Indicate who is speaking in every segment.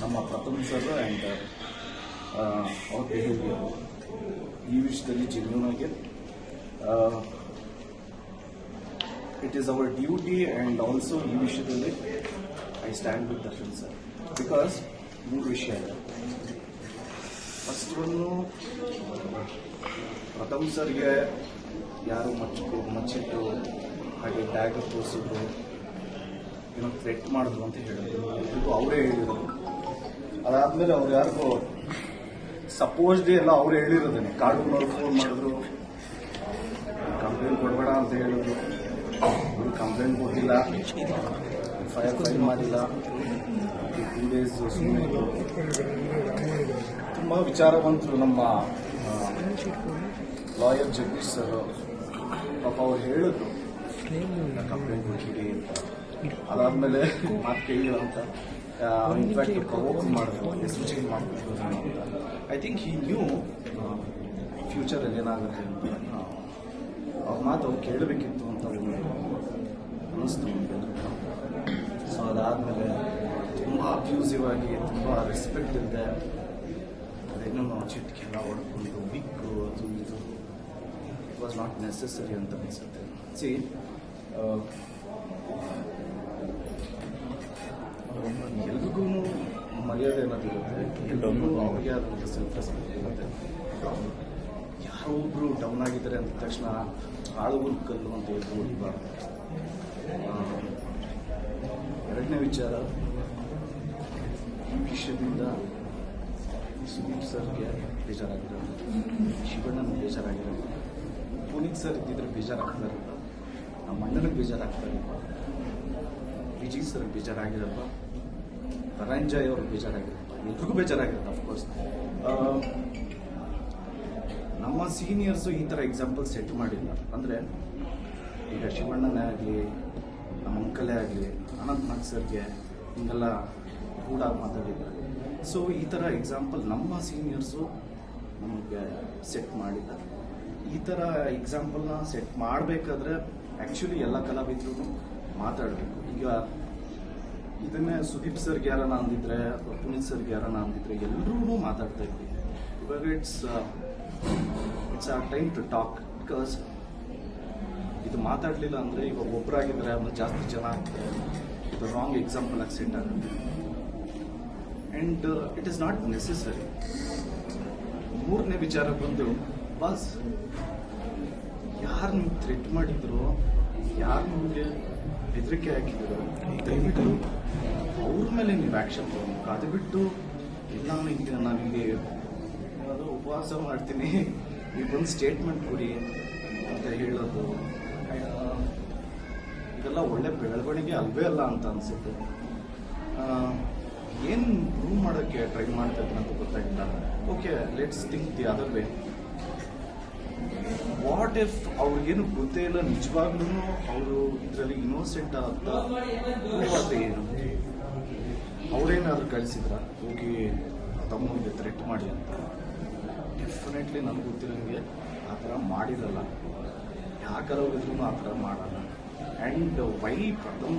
Speaker 1: ನಮ್ಮ Pratham sir and ಅವ್ರ behaviour ಈ ವಿಷಯದಲ್ಲಿ ಜೆನ್ಯೂನ್ ಆಗಿ it is our duty and also ಈ ವಿಷಯದಲ್ಲಿ I stand with Darshan sir. Because ಮೂರು ವಿಷಯ ಇದೆ. ಫಸ್ಟ್ ಒಂದು ಪ್ರಥಮ್ ಸರ್ಗೆ ಯಾರು ಮಚ್ಚು ಮಚ್ಚಿಟ್ಟು ಹಾಗೆ ಟ್ಯಾಗ್ ತೋರಿಸಿದ್ರು. ಏನೋ ಥ್ರೆಟ್ ಮಾಡಿದ್ರು ಅಂತ ಹೇಳಿದ್ರು. ಅವರೇ ಹೇಳಿದ್ರು. ಅದಾದ್ಮೇಲೆ ಅವ್ರು ಯಾರಿಗೂ ಸಪೋಸ್ ಡೇ ಎಲ್ಲ ಅವ್ರು ಹೇಳಿರೋದೇನೆ ಕಾಡೂನವ್ರು ಫೋನ್ ಮಾಡಿದ್ರು. ಕಂಪ್ಲೇಂಟ್ ಕೊಡಬೇಡ ಅಂತ ಹೇಳಿದ್ರು. ಅವ್ರು ಕಂಪ್ಲೇಂಟ್ ಕೊಟ್ಟಿಲ್ಲ. ಫೈರ್ ಫೈಲ್ ಮಾಡಿಲ್ಲ. ಟೂ ಡೇಸ್ ಸುಮ್ಮನೆ ತುಂಬ ವಿಚಾರವಂತರು ನಮ್ಮ ಲಾಯರ್ ಜಗದೀಶ್ ಸರ್ ಪಾಪ ಅವ್ರು ಹೇಳಿದ್ರು. ಕಂಪ್ಲೇಂಟ್ ಕೊಟ್ಟಿದೆ ಅಂತ. ಅದಾದ್ಮೇಲೆ ಮಾತು ಕೇಳಿಲ್ಲ ಅಂತ. ಇನ್ಫ್ಯಾಕ್ಟ್ ಪ್ರವೋಕ್ ಮಾಡಿದ್ರು ಎಷ್ಟು ಚೇಂಜ್ ಮಾಡಬೇಕು ಐ ಥಿಂಕ್ ಹಿ ನ್ಯೂ ಫ್ಯೂಚರಲ್ಲಿ ಏನಾಗುತ್ತೆ ಅಂತ. ಅವ್ರ ಮಾತು ಅವ್ರು ಕೇಳಬೇಕಿತ್ತು ಅಂತ ಒಂದು ಅನ್ನಿಸ್ತು ಸೊ ಅದಾದಮೇಲೆ ತುಂಬ ಅಬ್ಯೂಸಿವ್ ಆಗಿ, ತುಂಬ ರೆಸ್ಪೆಕ್ಟ್ ಇಲ್ಲದೆ ಅದೇನೋ ನಾವು ಚಿಟ್ಕೆಲ್ಲ ಹೊಡ್ಕೊಂಡು ಬಿಕ್ಕು ಅದು ಇದು ವಾಸ್ ನಾಟ್ ನೆಸೆಸರಿ ಅಂತ ಅನಿಸುತ್ತೆ. ಸಿ ಎಲ್ರಿಗೂ ಮರ್ಯಾದೆ ಅನ್ನೋದಿರುತ್ತೆ ಎಲ್ರಿಗೂ ಅವ್ರಿಗೆ ಆದಂಥ ಸೆಲ್ಫ್ ರೆಸ್ಪೆಕ್ಟ್ ಇರುತ್ತೆ ಯಾರೋ ಒಬ್ರು ಡೌನ್ ಆಗಿದ್ದಾರೆ ಅಂದ ತಕ್ಷಣ ಆಳುಗುರು ಕಲ್ಲು ಅಂತ ಹೊಡಿಬಾರ್ದು ಎರಡನೇ ವಿಚಾರ ಈ ವಿಷಯದಿಂದ ಸುದೀಪ್ ಸರ್ಗೆ ಬೇಜಾರಾಗಿರೋದು ಶಿವಣ್ಣನ ಬೇಜಾರಾಗಿರೋದು ಪುನೀತ್ ಸರ್ ಇದ್ದಿದ್ರೆ ಬೇಜಾರಾಗ್ತಾರಲ್ಲ ನಮ್ಮ ಅಣ್ಣನಿಗೆ ಬೇಜಾರಾಗ್ತಾರಲ್ಲ ವಿಜಯ್ ಸರ್ ಬೇಜಾರಾಗಿರಲ್ಲ ಧನಂಜಯ್ ಅವ್ರಿಗೆ ಬೇಜಾರಾಗಿರುತ್ತೆ ಎಲ್ರಿಗೂ ಬೇಜಾರಾಗಿರುತ್ತೆ ಅಫ್ಕೋರ್ಸ್ ನಮ್ಮ ಸೀನಿಯರ್ಸು ಈ ಥರ ಎಕ್ಸಾಂಪಲ್ ಸೆಟ್ ಮಾಡಿಲ್ಲ. ಅಂದರೆ ಈಗ ಶಿವಣ್ಣನೇ ಆಗಲಿ, ನಮ್ಮ ಅಂಕಲೇ ಆಗಲಿ, ಅನಂತ್ ನಾಗ್ ಸರ್ಗೆ ಹಿಂಗೆಲ್ಲ ಕೂಡ ಮಾತಾಡಿದ್ದಾರೆ. ಸೊ ಈ ಥರ ಎಕ್ಸಾಂಪಲ್ ನಮ್ಮ ಸೀನಿಯರ್ಸು ನಮಗೆ ಸೆಟ್ ಮಾಡಿದ್ದಾರೆ ಈ ಥರ ಎಕ್ಸಾಂಪಲ್ನ ಸೆಟ್ ಮಾಡಬೇಕಾದ್ರೆ ಆ್ಯಕ್ಚುಲಿ ಎಲ್ಲ ಕಲಾವಿದ್ರು ಮಾತಾಡಬೇಕು. ಈಗ ಇದನ್ನೇ ಸುದೀಪ್ ಸರ್ ಯಾರನ್ನ ಅಂದಿದ್ರೆ ಅಥವಾ ಪುನೀತ್ ಸರ್ ಯಾರನ್ನ ಅಂದಿದ್ರೆ ಎಲ್ಲರೂ ಮಾತಾಡ್ತಾ ಇದ್ವಿ. ಇವಾಗ it's it's a time to talk because ಇದು ಮಾತಾಡಲಿಲ್ಲ ಅಂದರೆ ಇವಾಗ ಒಬ್ಬರಾಗಿದ್ರೆ ಅಂದ್ರೆ ಜಾಸ್ತಿ ಜನ ಆಗ್ತಾರೆ ಇದು ರಾಂಗ್ ಎಕ್ಸಾಂಪಲ್ ಆಗಿ ಸೆಟ್ ಆಗುತ್ತೆ. And it is not necessary ಮೂರನೇ ವಿಚಾರ ಬಂದು ಬಸ್ ಯಾರು ನೀವು ಥ್ರೆಟ್ ಮಾಡಿದ್ರು ಯಾರು ನಿಮಗೆ ಹೆದರಿಕೆ ಹಾಕಿದ್ರು? ದಯವಿಟ್ಟು ಅವ್ರ ಮೇಲೆ ನೀವು ಆ್ಯಕ್ಷನ್ ತಗೋಬೇಕು ಅದು ಬಿಟ್ಟು ಇಲ್ಲ ನಾನು ನಿಮಗೆ ಏನಾದರೂ ಉಪವಾಸ ಮಾಡ್ತೀನಿ. ಬಂದು ಸ್ಟೇಟ್ಮೆಂಟ್ ಕೊಡಿ ಅಂತ ಹೇಳೋದು. ಇದೆಲ್ಲ ಒಳ್ಳೆ ಬೆಳವಣಿಗೆ ಅಲ್ವೇ ಅಲ್ಲ ಅಂತ ಅನಿಸುತ್ತೆ. ಏನು ಪ್ರೂವ್ ಮಾಡೋಕ್ಕೆ ಟ್ರೈ ಮಾಡ್ತಾ ಅಂತ ಗೊತ್ತಾಗಿಲ್ಲ. Okay let's think the other way what if ಅವ್ರಿಗೇನು ಗೊತ್ತೇ ಇಲ್ಲ ನಿಜವಾಗ್ಲೂ ಅವರು ಇದರಲ್ಲಿ ಇನ್ನೋಸೆಂಟ್ ಆದ್ರೆ ಏನು? ಅವ್ರೇನಾದ್ರು ಕಳಿಸಿದ್ರ? ಹೋಗಿ ತಮ್ಮನಿಗೆ ಥ್ರೆಟ್ ಮಾಡಿ ಅಂತ. ಡೆಫಿನೆಟ್ಲಿ ನನಗೆ ಗೊತ್ತಿರೋಂಗೆ ಆ ಥರ ಮಾಡಿರಲ್ಲ. ಯಾಕಾದ್ರೂ ಹೋಗಿದ್ರು ಆ ಥರ ಮಾಡಲ್ಲ. ಆ್ಯಂಡ್ ವೈ ಪ್ರಥಮ್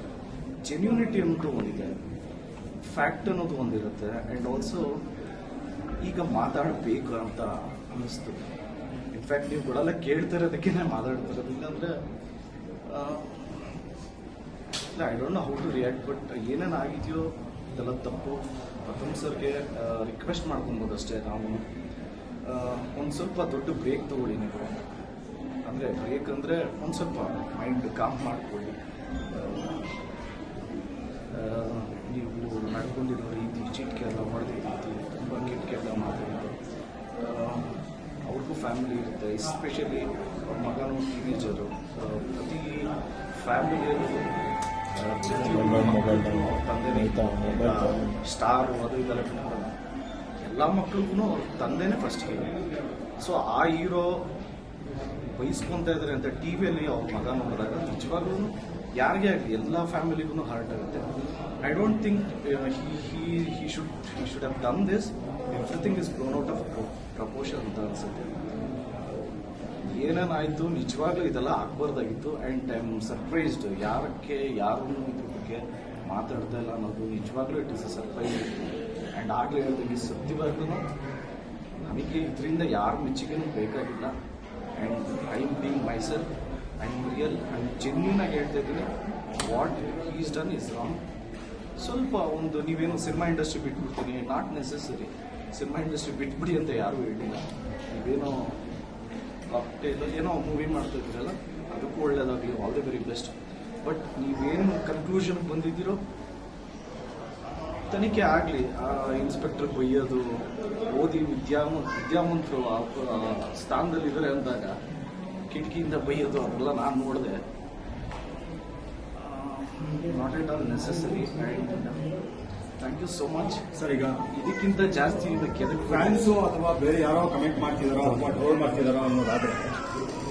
Speaker 1: ಜೆನ್ಯೂನಿಟಿ ಅನ್ನೋದು ಒಂದಿದೆ. ಫ್ಯಾಕ್ಟ್ ಅನ್ನೋದು ಒಂದಿರುತ್ತೆ. ಆ್ಯಂಡ್ ಆಲ್ಸೋ ಈಗ ಮಾತಾಡಬೇಕು ಅಂತ ಅನ್ನಿಸ್ತು. ಇನ್ಫ್ಯಾಕ್ಟ್ ನೀವು ಕೊಡಲ್ಲ ಕೇಳ್ತಾ ಇರೋದಕ್ಕೆ ಮಾತಾಡ್ತಾ ಇರೋದು ಇಲ್ಲಾಂದರೆ ಇಲ್ಲ I don't know how to react but ಏನೇನು ಆಗಿದೆಯೋ, ಇದೆಲ್ಲ ತಪ್ಪು. ಪ್ರಥಮ್ ಸರ್ಗೆ ರಿಕ್ವೆಸ್ಟ್ ಮಾಡ್ಕೊಬೋದು ಅಷ್ಟೇ ನಾವು. ಒಂದು ಸ್ವಲ್ಪ ದೊಡ್ಡ ಬ್ರೇಕ್ ತಗೊಳ್ಳಿ ನೀವು. ಅಂದರೆ ಬ್ರೇಕ್ ಅಂದರೆ ಒಂದು ಸ್ವಲ್ಪ ಮೈಂಡ್ ಕಾಮ್ ಮಾಡ್ಕೊಳ್ಳಿ. ನೀವು ನಡ್ಕೊಂಡಿರೋ ರೀತಿ ಚಿಟ್ಕೆ ಎಲ್ಲ ಹೊಡೆದ ರೀತಿ ತುಂಬ ಕಿಟ್ಕೆಲ್ಲ ಮಾತಾಡಿದ್ದು ಅವ್ರಿಗೂ ಫ್ಯಾಮಿಲಿ ಇರುತ್ತೆ ಎಸ್ಪೆಷಲಿ ಅವ್ರ ಮಗನೂ ಟೀನೇಜರು ಪ್ರತಿ ಫ್ಯಾಮಿಲಿಯಲ್ಲೂ
Speaker 2: ತಗೊಂಡು.
Speaker 1: ಸ್ಟಾರು ಅದು ಇದೆಲ್ಲ ಎಲ್ಲ ಮಕ್ಳಿಗೂ ಅವ್ರ ತಂದೆನೇ ಫಸ್ಟ್ ಹೀರೋ ಸೊ ಆ ಹೀರೋ ಬಯಸ್ಕೊಂತ ಇದ್ದಾರೆ ಅಂತ ಟಿ ವಿಯಲ್ಲಿ ಅವ್ರ ಮಗ ನೋಡಿದಾಗ ನಿಜವಾಗ್ಲೂ ಯಾರಿಗೆ ಆಗಲಿ ಎಲ್ಲ ಫ್ಯಾಮಿಲಿಗೂ ಹಾರ್ಟ್ ಆಗುತ್ತೆ. I don't think he he should he should have done this everything is grown out of proportion ಅಂತ ಅನ್ಸುತ್ತೆ. ಏನೇನಾಯಿತು? ನಿಜವಾಗ್ಲೂ ಇದೆಲ್ಲ ಆಗ್ಬಾರ್ದಾಗಿತ್ತು. ಆ್ಯಂಡ್ ಐ ಆಮ್ ಸರ್ಪ್ರೈಸ್ಡ್ ಯಾರಕ್ಕೆ, ಯಾರು ಇದ್ರ ಬಗ್ಗೆ ಮಾತಾಡ್ತಾ ಇಲ್ಲ ಅನ್ನೋದು ನಿಜವಾಗ್ಲೂ it is a surprise and ಆಗಲೇ ಹೇಳ್ದಂಗೆ ಸತ್ಯವಾಗ್ಲೂ ನನಗೆ ಇದರಿಂದ ಯಾರ ಮೆಚ್ಚುಗೆನೂ ಬೇಕಾಗಿಲ್ಲ. And I am being my I am real I am genuine ಆಗಿ ಹೇಳ್ತಾ ಇದ್ದೀನಿ. What is done is wrong ಸ್ವಲ್ಪ ಒಂದು ನೀವೇನು ಸಿನಿಮಾ ಇಂಡಸ್ಟ್ರಿ ಬಿಟ್ಬಿಡ್ತೀನಿ ನಾಟ್ ನೆಸೆಸರಿ ಸಿನಿಮಾ ಇಂಡಸ್ಟ್ರಿ ಬಿಟ್ಬಿಡಿ ಅಂತ ಯಾರೂ ಹೇಳಿಲ್ಲ. ನೀವೇನೋ ಕಾಕ್ಟೇಲ್ ಏನೋ ಮೂವಿ ಮಾಡ್ತಾ ಇದ್ದೀರಲ್ಲ, ಅದಕ್ಕೂ ಒಳ್ಳೇದಾಗಲಿ all the very best but ನೀವೇನು ಕನ್ಕ್ಲೂಷನ್ ಬಂದಿದ್ದೀರೋ ತನಿಖೆ ಆಗಲಿ ಆ ಇನ್ಸ್ಪೆಕ್ಟರ್ ಬೈಯೋದು ಓದಿ ವಿದ್ಯಾಮ ವಿದ್ಯಾವಂತರು ಸ್ಥಾನದಲ್ಲಿ ಇದ್ದಾರೆ ಸ್ಥಾನದಲ್ಲಿದ್ದಾರೆ ಅಂದಾಗ ಕಿಟಕಿಯಿಂದ ಬೈಯೋದು ಅದೆಲ್ಲ ನಾನು ನೋಡಿದೆ. Not at all necessary thank you so much
Speaker 3: sir ಈಗ
Speaker 1: ಇದಕ್ಕಿಂತ ಜಾಸ್ತಿ ಇದಕ್ಕೆ
Speaker 3: ಫ್ಯಾನ್ಸು ಅಥವಾ ಬೇರೆ ಯಾರೋ ಕಮೆಂಟ್ ಮಾಡ್ತಿದಾರೋ ಅಥವಾ ಟ್ರೋಲ್ ಮಾಡ್ತಿದಾರೋ ಅನ್ನೋದಾದ್ರೆ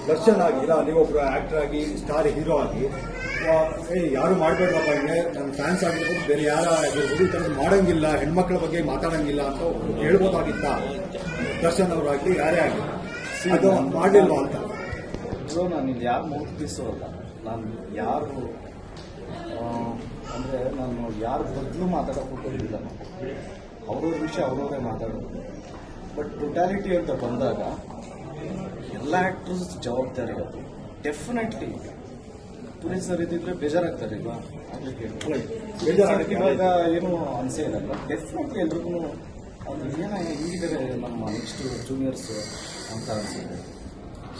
Speaker 3: ದರ್ಶನ್ ಆಗಿ ಇಲ್ಲ ನೀವೊಬ್ರು ಆಕ್ಟರ್ ಆಗಿ ಸ್ಟಾರ್ ಹೀರೋ ಆಗಿ ಏ, ಯಾರು ಮಾಡಬೇಕಪ್ಪ ಹಿಂಗೆ. ನನ್ನ ಫ್ಯಾನ್ಸ್ ಆಗಿರ್ಬೋದು, ಬೇರೆ ಯಾರ ಆಗಿರ್ಬೋದು ಈ ಥರದ್ದು ಮಾಡಂಗಿಲ್ಲ, ಹೆಣ್ಮಕ್ಳ ಬಗ್ಗೆ ಮಾತಾಡಂಗಿಲ್ಲ ಅಂತ ಹೇಳ್ಬೋದಾಗಿತ್ತ? ದರ್ಶನ್ ಅವರಾಗಿ ಯಾರೇ ಆಗಲಿ. ಅದು ಮಾಡಿಲ್ವಾ ಅಂತ.
Speaker 1: ಸೊ ನಾನು ಇಲ್ಲಿ ಯಾರು ಅಲ್ಲ. ನಾನು ಯಾರು ಅಂದರೆ ನಾನು ಯಾರ ಬದಲು ಮಾತಾಡೋಕೆ ಹೋಗೋದಿಲ್ಲ ಅವ್ರವ್ರ ವಿಷಯ ಅವ್ರವರೇ ಮಾತಾಡೋದು. ಬಟ್ ಟೊಟ್ಯಾಲಿಟಿ ಅಂತ ಬಂದಾಗ, ಎಲ್ಲ ಆ್ಯಕ್ಟರ್ಸ್ ಜವಾಬ್ದಾರಿ ಅದು ಡೆಫಿನೆಟ್ಲಿ ಪುನೀತ್ ಸರ್ ಇದ್ದಿದ್ರೆ ಬೇಜಾರಾಗ್ತಾರೆ ಇಲ್ವಾ ಇವಾಗ ಏನು ಅನ್ಸೇ ಇರಲ್ಲ ಡೆಫಿನೆಟ್ಲಿ ಎಲ್ರಿಗೂ ಅದು ಏನ ಹಿಂಗಿದ್ದಾರೆ ನಮ್ಮ ನೆಕ್ಸ್ಟ್ ಜೂನಿಯರ್ಸ್ ಅಂತ ಅನ್ಸುತ್ತೆ.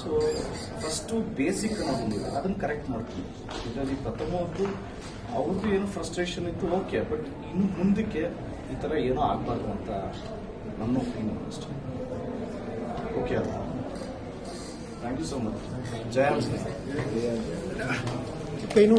Speaker 1: ಸೊ ಫಸ್ಟು ಬೇಸಿಕ್ ಅನ್ನೋದೊಂದಿದೆ ಅದನ್ನು ಕರೆಕ್ಟ್ ಮಾಡ್ತೀವಿ ಇದರಲ್ಲಿ ಪ್ರಥಮದ್ದು ಅವ್ರದ್ದು ಏನು ಫ್ರಸ್ಟ್ರೇಷನ್ ಇತ್ತು ಓಕೆ ಬಟ್ ಇನ್ನು ಮುಂದಕ್ಕೆ ಈ ಥರ ಏನೋ ಆಗಬಾರ್ದು ಅಂತ ನನ್ನ ಒಪಿನಿಯನ್ ಅಷ್ಟೇ. ಓಕೆ ಅಲ್ಲ thank you so much Jaya
Speaker 2: ಇನ್ನು